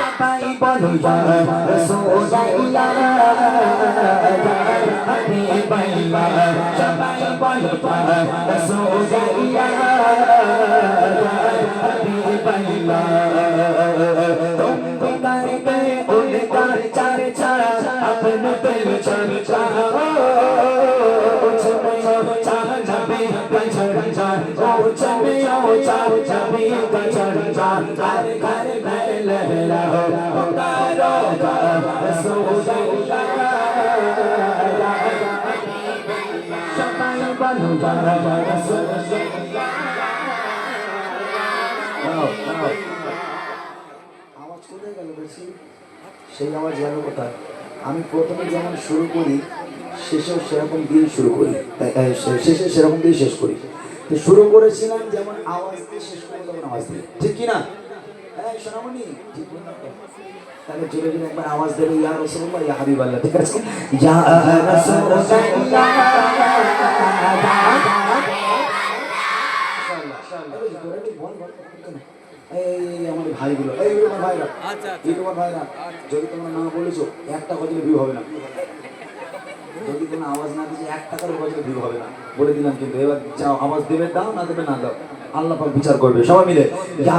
সবাই বলো সবাই বলো ইয়া আওয়াজ কোথায় গেল বলছি? সেই আওয়াজ গেল কোথায়? আমি প্রথমে যেমন শুরু করি, শেষেও সেরকম দিয়ে শুরু করি। শেষে সেরকম দিয়ে শেষ করি। শুরু করেছিলাম যেমন আওয়াজ দিয়ে, শেষ করব তখন আওয়াজ দিয়ে। ঠিক কি না হ্যাঁ সোনামণি? তাহলে জোরে জোরে একবার আওয়াজ দেবে ইয়া রসুল্লাহ ইয়া হাবিব আল্লাহ ঠিক আছে? ইয়া এই আমার ভাইগুলো এই আমার ভাইরা এই তোমার ভাইরা যদি তোমরা না বলেছ একটা গজলে ভিউ হবে না। যদি কোনো আওয়াজ না দিচ্ছে এক টাকার গজলে ভিউ হবে না। বলে দিলাম কিন্তু এবার যাও আওয়াজ দেবে দাও না দেবে না দাও। আল্লাহ পাক বিচার করবে। সবাই মিলে। ইয়া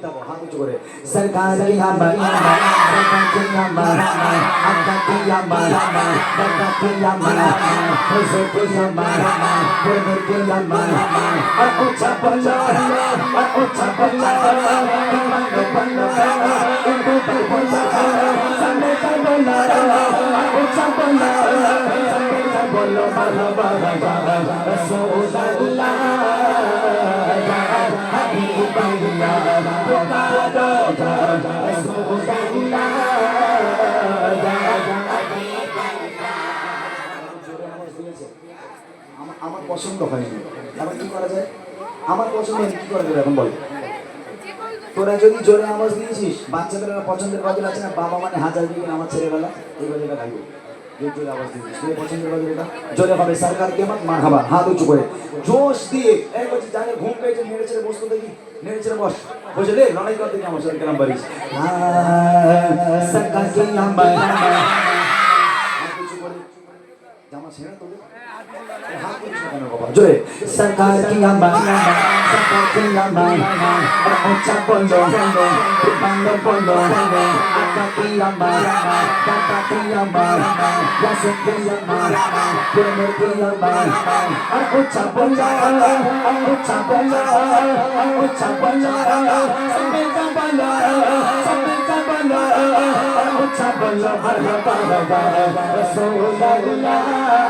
হাত উঁচু করে সরকার কি আমার সরকার কি আমার আকা কি আমার আকা কি আমার হোসে কি আমার পুরবে কি আমার আর উঁচা বলো আর উঁচা বলো কমান্ড বলো ইন্দু তাই বলো সামনে তাই বলো আর উঁচা বলো সামনে তাই বলো মারহাবা রাসূলুল্লাহ পছন্দ হয়নি। এখন কি করা যায়? আমার পছন্দ হয়নি, কি করা যাবে এখন বলো? তোরা যদি জোরে আওয়াজ দিয়েছিস, বাচ্চাদের পছন্দের বাজার আছে না? বাবা মানে হাজার দিকে আমার ছেলেবেলা এইভাবে এটা খাইব আওয়াজ পছন্দের সরকার হাত জোশ দিয়ে বলছি ঘুম ছেড়ে দেখি ছেড়ে বস। রে আমার সরকার জামা ছেড়ে তোদের জোরে। সরকার কি লম্বা সরকার কি লম্বা উচ্চা বন্ধ বন্ধ বন্ধ আকা আচ্ছা, কি লম্বা কাকা আচ্ছা, কি লম্বা ইয়াসে কি লম্বা প্রেমের কি লম্বা আর উচ্চা বন্ধ উচ্চা বন্ধ উচ্চা বন্ধ। সবে আচ্ছা, বন্ধ সবে বন্ধ উচ্চা বন্ধ হর হর বাবা রাসূলুল্লাহ।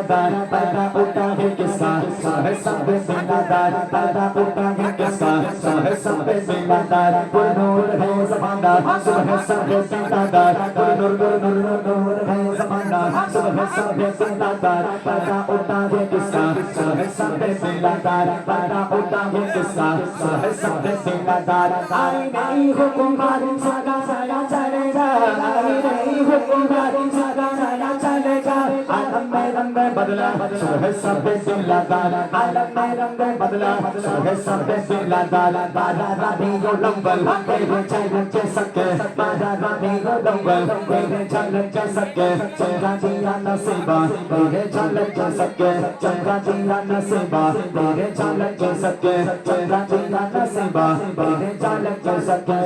दादार पैदा होता है किस्सा है सब दादार पैदा होता है किस्सा है सब दादार नूर है जमानदार सुबह सब दादार नूर नूर नूर नूर है जमानदार सुबह सब दादार पैदा होता है किस्सा है सब दादार पैदा होता है किस्सा है सब दादार आई नहीं हुकुम सागा सागा चलेगा आई नहीं हुकुम सागा बदला सुबह सब दिल लगा आलम में रंग बदला सुबह सब दिल लगा बारा रानी यो लंबल तेरे चलन चे सके बारा रानी यो लंबल तेरे चलन चे सके चंगा जिया नसीबा तेरे चलन चे सके चंगा जिया नसीबा तेरे चलन चे सके चंगा जिया नसीबा तेरे चलन चे सके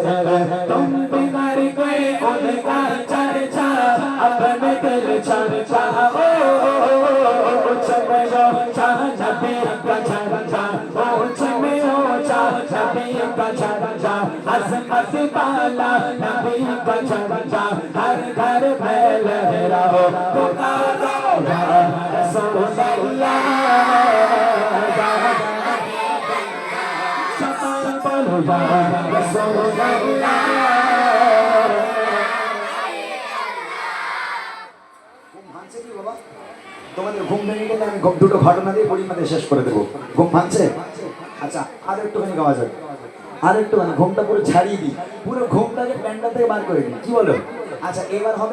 तुम बिगड़ गए उनका चर्चा अपने दिल चर्चा ओ चलो নবীর প্রচার পৌঁছ মে ওচা নবীর প্রচার আজমত বালা নবীর প্রচার হর ঘর ফেল রহো পুকারো রাসূলুল্লাহ সকল বলো রাসূলুল্লাহ তোমাদের ঘুম ভেঙে গেলে আমি দুটো ঘটনা দিয়ে পরিমাণে শেষ করে দেবো। ঘুম ভাঙছে? আচ্ছা আর একটুখানি গাওয়া যাবে আর একটুখানি, ঘুমটা পুরো ছাড়িয়ে দিই। পুরো ঘুমটাকে প্যান্ডাল থেকে বার করে দিই। কি বলো? আচ্ছা এবার হবে